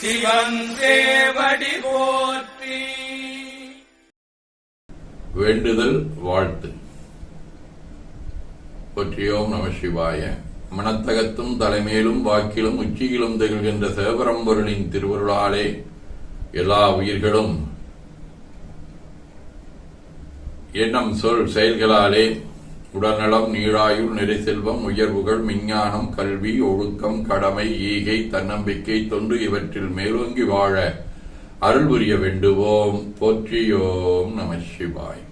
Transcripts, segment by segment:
சிவன் போற்றி. வேண்டுதல் வாழ்த்து. போற்றியோம் நம சிவாய. மனத்தகத்தும் தலைமேலும் வாக்கிலும் உச்சியிலும் திகழ்கின்ற சிவபரம்பொருளின் திருவருளாலே எல்லா உயிர்களும் எண்ணம் சொல் செயல்களாலே உடல்நலம் நீராயுள் நிறை செல்வம் உயர்வுகள் விஞ்ஞானம் கல்வி ஒழுக்கம் கடமை ஈகை தன்னம்பிக்கை தொண்டு இவற்றில் மேலோங்கி வாழ அருள் புரிய வேண்டுவோம். போற்றியோம் நம சிவாய்.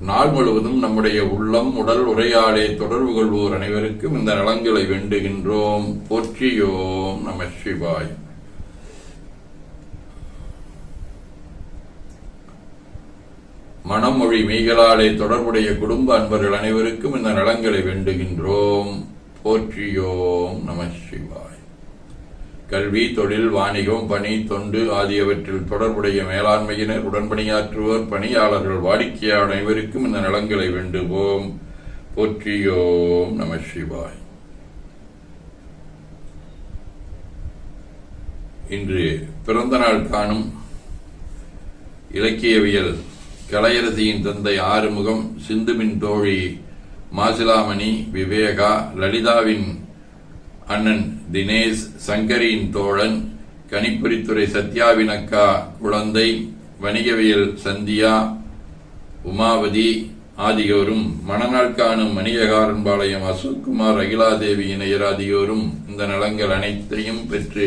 நாள் முழுவதும் நம்முடைய உள்ளம் உடல் உரையாடே தொடர்பு கொள்வோர் அனைவருக்கும் இந்த நலங்களை வேண்டுகின்றோம். போற்றியோம் நம சிவாய். மனமொழி மெய்களாலே தொடர்புடைய குடும்ப அன்பர்கள் அனைவருக்கும் இந்த நலங்களை வேண்டுகின்றோம். போற்றியோம் நம சிவாய். கல்வி தொழில் வாணிகம் பணி தொண்டு ஆகியவற்றில் தொடர்புடைய மேலாண்மையினர் உடன்பணியாற்றுவோர் பணியாளர்கள் வாடிக்கையாளர் அனைவருக்கும் இந்த நலங்களை வேண்டுவோம். போற்றியோம் நம சிவாய். இன்று பிறந்த நாள் காணும் இலக்கியவியல் கலையரசியின் தந்தை ஆறுமுகம் சிந்துவின் தோழி மாசிலாமணி விவேகா லலிதாவின் அண்ணன் தினேஷ் சங்கரியின் தோழன் கணிப்பொறித்துறை சத்யாவின் அக்கா குழந்தை வணிகவியல் சந்தியா உமாவதி ஆகியோரும் மணநாள் காணும் மணியகாரன்பாளையம் அசோக்குமார் அகிலாதேவி இணையர் ஆகியோரும் இந்த நலங்கள் அனைத்தையும் பெற்று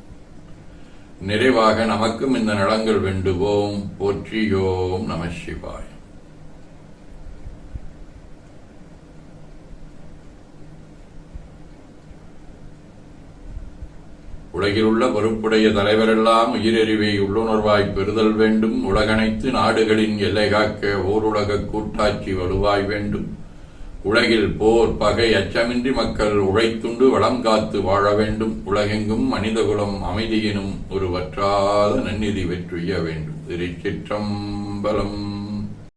நிறைவாக நமக்கும் இந்த நலங்கள் வேண்டுவோம். போற்றியோம் நம சிவாய். உலகில் உள்ள பொறுப்புடைய தலைவரெல்லாம் உயிரெறிவை உள்ளுணர்வாய் பெறுதல் வேண்டும். உலகனைத்து நாடுகளின் எல்லை காக்க ஓருலக கூட்டாட்சி வலுவாய் வேண்டும். உலகில் போர் பகை அச்சமின்றி மக்கள் உழைத்துண்டு வளம் காத்து வாழ வேண்டும். உலகெங்கும் மனிதகுலம் அமைதியினும் ஒரு வற்றாத நன்னிதி வெற்றிய வேண்டும். திருச்சிற்றம்பலம்.